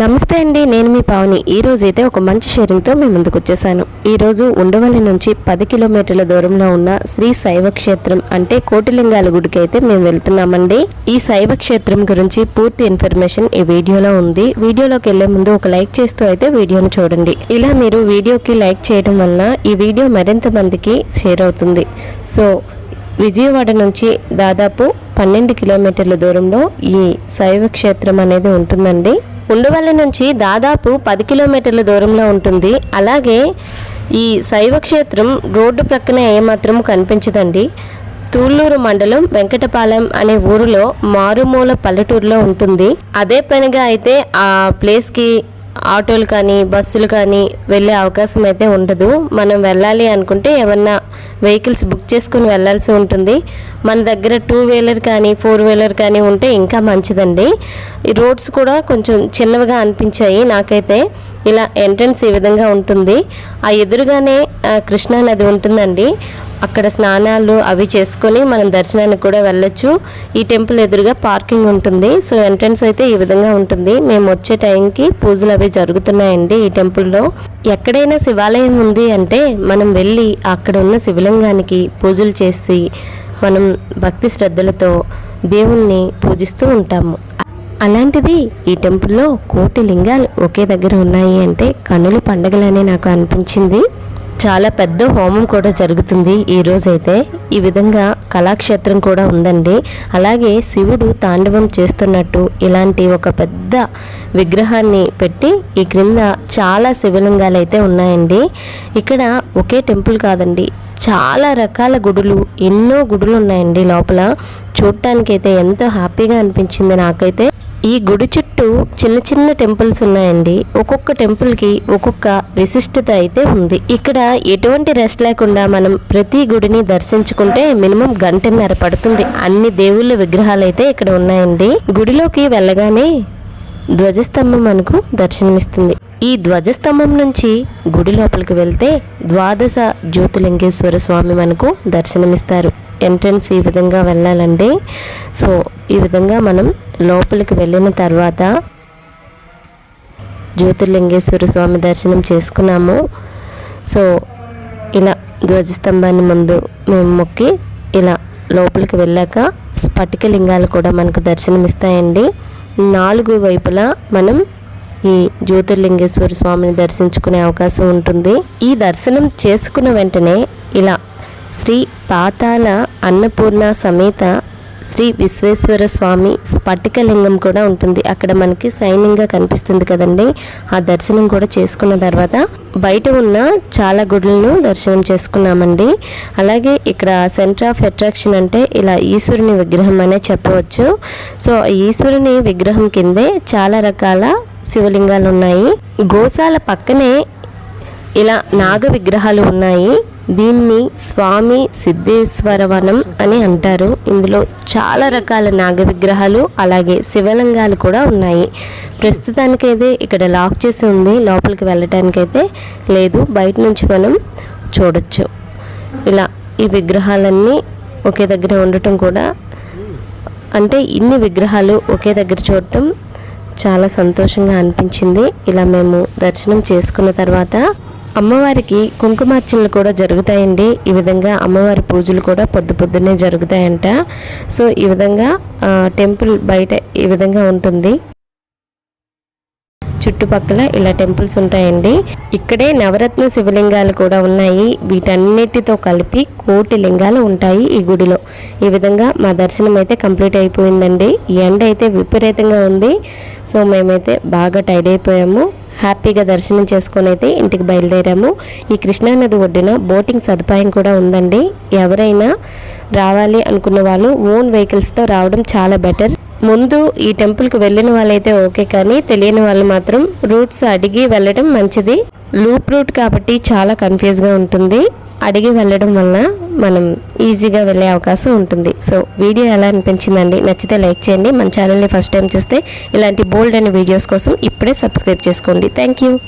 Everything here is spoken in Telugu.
నమస్తే అండి నేను మీ పావని. ఈ అయితే ఒక మంచి షేరింగ్తో మేము ముందుకు వచ్చేసాను. ఈ రోజు ఉండవల్లి నుంచి పది కిలోమీటర్ల దూరంలో ఉన్న శ్రీ శైవ క్షేత్రం అంటే కోటిలింగాల గుడికి అయితే మేము వెళ్తున్నామండి. ఈ శైవ క్షేత్రం గురించి పూర్తి ఇన్ఫర్మేషన్ ఈ వీడియోలో ఉంది. వీడియోలోకి వెళ్ళే ముందు ఒక లైక్ చేస్తూ అయితే వీడియోను చూడండి. ఇలా మీరు వీడియోకి లైక్ చేయడం వల్ల ఈ వీడియో మరింత మందికి షేర్ అవుతుంది. సో విజయవాడ నుంచి దాదాపు పన్నెండు కిలోమీటర్ల దూరంలో ఈ శైవ క్షేత్రం అనేది ఉంటుందండి. ఉండవల్లి నుంచి దాదాపు పది కిలోమీటర్ల దూరంలో ఉంటుంది. అలాగే ఈ శైవ క్షేత్రం రోడ్డు ప్రక్కన ఏమాత్రం కనిపించదండి. తూళ్ళూరు మండలం వెంకటపాలెం అనే ఊరిలో మారుమూల పల్లెటూరులో ఉంటుంది. అదే పనిగా అయితే ఆ ప్లేస్కి ఆటోలు కానీ బస్సులు కానీ వెళ్ళే అవకాశం అయితే ఉండదు. మనం వెళ్ళాలి అనుకుంటే ఏమన్నా వెహికల్స్ బుక్ చేసుకుని వెళ్ళాల్సి ఉంటుంది. మన దగ్గర టూ వీలర్ కానీ ఫోర్ వీలర్ కానీ ఉంటే ఇంకా మంచిదండి. ఈ రోడ్స్ కూడా కొంచెం చిన్నవిగా అనిపించాయి నాకైతే. ఇలా ఎంట్రన్స్ ఈ విధంగా ఉంటుంది. ఆ ఎదురుగానే కృష్ణా నది ఉంటుందండి. అక్కడ స్నానాలు అవి చేసుకొని మనం దర్శనానికి కూడా వెళ్ళొచ్చు. ఈ టెంపుల్ ఎదురుగా పార్కింగ్ ఉంటుంది. సో ఎంట్రన్స్ అయితే ఈ విధంగా ఉంటుంది. మేము వచ్చే టైంకి పూజలు అవి జరుగుతున్నాయండి ఈ టెంపుల్లో. ఎక్కడైనా శివాలయం ఉంది అంటే మనం వెళ్ళి అక్కడ ఉన్న శివలింగానికి పూజలు చేసి మనం భక్తి శ్రద్ధలతో దేవుణ్ణి పూజిస్తూ ఉంటాము. అలాంటిది ఈ టెంపుల్లో కోటి లింగాలు ఒకే దగ్గర ఉన్నాయి అంటే కన్నుల పండగలనే నాకు అనిపించింది. చాలా పెద్ద హోమం కూడా జరుగుతుంది ఈ రోజైతే. ఈ విధంగా కళాక్షేత్రం కూడా ఉందండి. అలాగే శివుడు తాండవం చేస్తున్నట్టు ఇలాంటి ఒక పెద్ద విగ్రహాన్ని పెట్టి ఈ క్రింద చాలా శివలింగాలు అయితే ఉన్నాయండి. ఇక్కడ ఒకే టెంపుల్ కాదండి చాలా రకాల గుడులు ఎన్నో గుడులు ఉన్నాయండి లోపల. చూడటానికైతే ఎంతో హ్యాపీగా అనిపించింది నాకైతే. ఈ గుడి చుట్టూ చిన్న చిన్న టెంపుల్స్ ఉన్నాయండి. ఒక్కొక్క టెంపుల్కి ఒక్కొక్క విశిష్టత అయితే ఉంది. ఇక్కడ ఎటువంటి రెస్ట్ లేకుండా మనం ప్రతి గుడిని దర్శించుకుంటే మినిమం గంటన్నర పడుతుంది. అన్ని దేవుళ్ళ విగ్రహాలు అయితే ఇక్కడ ఉన్నాయండి. గుడిలోకి వెళ్ళగానే ధ్వజస్తంభం మనకు దర్శనమిస్తుంది. ఈ ధ్వజస్తంభం నుంచి గుడి లోపలికి వెళ్తే ద్వాదశ జ్యోతిలింగేశ్వర స్వామి మనకు దర్శనమిస్తారు. ఎంట్రన్స్ ఈ విధంగా వెళ్ళాలండి. సో ఈ విధంగా మనం లోపలికి వెళ్ళిన తర్వాత జ్యోతిర్లింగేశ్వర స్వామి దర్శనం చేసుకున్నాము. సో ఇలా ధ్వజస్తంభాన్ని ముందు మేము మొక్కి ఇలా లోపలికి వెళ్ళాక స్ఫటిక లింగాలు కూడా మనకు దర్శనమిస్తాయండి. నాలుగు వైపులా మనం ఈ జ్యోతిర్లింగేశ్వర స్వామిని దర్శించుకునే అవకాశం ఉంటుంది. ఈ దర్శనం చేసుకున్న వెంటనే ఇలా శ్రీ పాతాల అన్నపూర్ణ సమేత శ్రీ విశ్వేశ్వర స్వామి స్ఫటికలింగం కూడా ఉంటుంది. అక్కడ మనకి సైనింగ్గా కనిపిస్తుంది కదండి. ఆ దర్శనం కూడా చేసుకున్న తర్వాత బయట ఉన్న చాలా గుడులను దర్శనం చేసుకున్నామండి. అలాగే ఇక్కడ సెంటర్ ఆఫ్ అట్రాక్షన్ అంటే ఇలా ఈశ్వరుని విగ్రహం అనే చెప్పవచ్చు. సో ఈశ్వరుని విగ్రహం కిందే చాలా రకాల శివలింగాలు ఉన్నాయి గోశాల పక్కనే ఇలా నాగ విగ్రహాలు ఉన్నాయి. దీన్ని స్వామి సిద్ధేశ్వర వనం అని అంటారు. ఇందులో చాలా రకాల నాగ విగ్రహాలు అలాగే శివలింగాలు కూడా ఉన్నాయి. ప్రస్తుతానికైతే ఇక్కడ లాక్ చేసి ఉంది. లోపలికి వెళ్ళటానికైతే లేదు. బయట నుంచి మనం చూడొచ్చు. ఇలా ఈ విగ్రహాలన్నీ ఒకే దగ్గర ఉండటం కూడా అంటే ఇన్ని విగ్రహాలు ఒకే దగ్గర చూడటం చాలా సంతోషంగా అనిపించింది. ఇలా మేము దర్శనం చేసుకున్న తర్వాత అమ్మవారికి కుంకుమార్చనలు కూడా జరుగుతాయండి. ఈ విధంగా అమ్మవారి పూజలు కూడా పొద్దు పొద్దున్నే జరుగుతాయంట. సో ఈ విధంగా టెంపుల్ బయట ఈ విధంగా ఉంటుంది. చుట్టుపక్కల ఇలా టెంపుల్స్ ఉంటాయండి. ఇక్కడే నవరత్న శివలింగాలు కూడా ఉన్నాయి. వీటన్నిటితో కలిపి కోటి లింగాలు ఉంటాయి ఈ గుడిలో. ఈ విధంగా మా దర్శనం అయితే కంప్లీట్ అయిపోయిందండి. ఎండ అయితే విపరీతంగా ఉంది. సో మేమైతే బాగా టైడ్ అయిపోయాము. హ్యాపీగా దర్శనం చేసుకొని అయితే ఇంటికి బయలుదేరాము. ఈ కృష్ణానది ఒడ్డున బోటింగ్ సదుపాయం కూడా ఉందండి. ఎవరైనా రావాలి అనుకున్న వాళ్ళు ఓన్ వెహికల్స్తో రావడం చాలా బెటర్. ముందు ఈ టెంపుల్కి వెళ్ళిన వాళ్ళైతే ఓకే కానీ తెలియని వాళ్ళు మాత్రం రూట్స్ అడిగి వెళ్ళడం మంచిది. లూప్ రూట్ కాబట్టి చాలా కన్ఫ్యూజ్గా ఉంటుంది. అడిగి వెళ్ళడం వల్ల మనం ఈజీగా వెళ్ళే అవకాశం ఉంటుంది. సో వీడియో ఎలా అనిపించిందండి? నచ్చితే లైక్ చేయండి. మన ఛానల్ని ఫస్ట్ టైం చూస్తే ఇలాంటి బోల్డ్ అనే వీడియోస్ కోసం ఇప్పుడే సబ్స్క్రైబ్ చేసుకోండి. Thank you.